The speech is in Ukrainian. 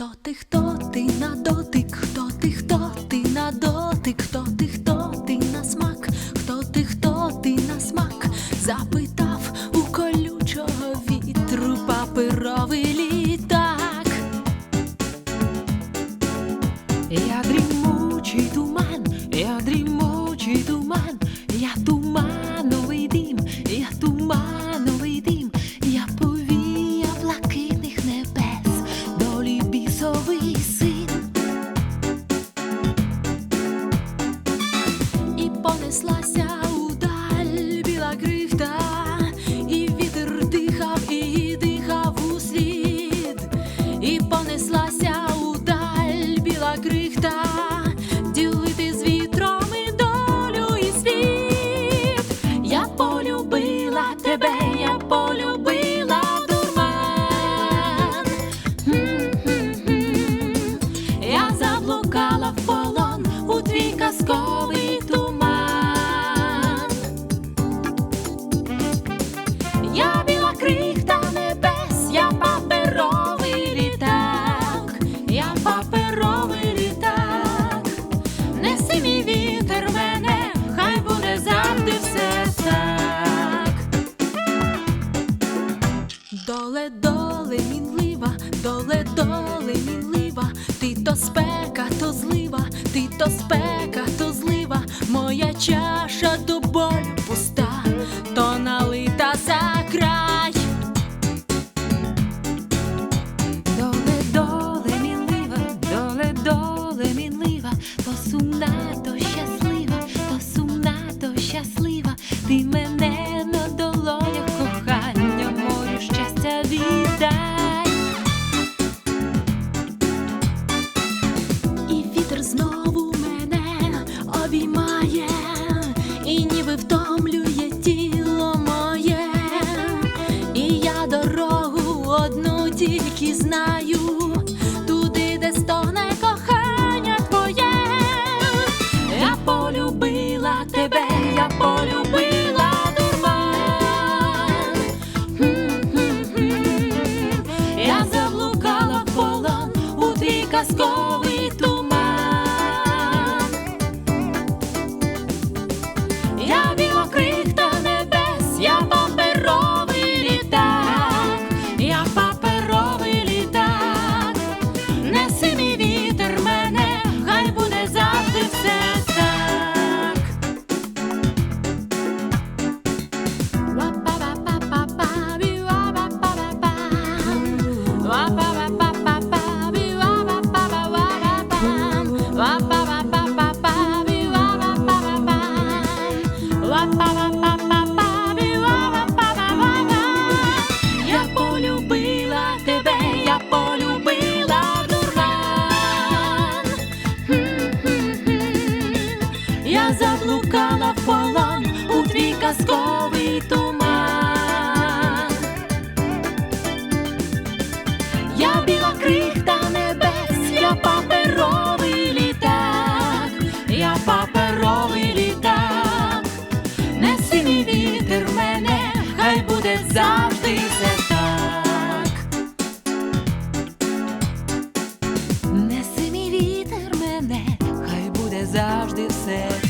Хто ти, хто ти на дотик, хто ти, хто ти на дотик, хто ти, хто ти на смак, хто ти, хто ти на смак, запитав у колючого вітру паперовий літак. Я дрімучий туман, я дрімучий понеслася то спека, то злива, моя чаша до болю пуста, то налита за край. Доле, доле, мінлива, доле, доле, мінлива, то сумна, то щаслива, то сумна, то щаслива, ти мене на долонях кохання, мою щастя віддай. Туди, де стогне кохання твоє. Я полюбила тебе, я полюбила дурман. Я заблукала полон у твій казковий казковий туман. Я біла крихта небес, я паперовий літак, я паперовий літак, неси мій вітер мене, хай буде завжди все так. Мій вітер мене, хай буде завжди все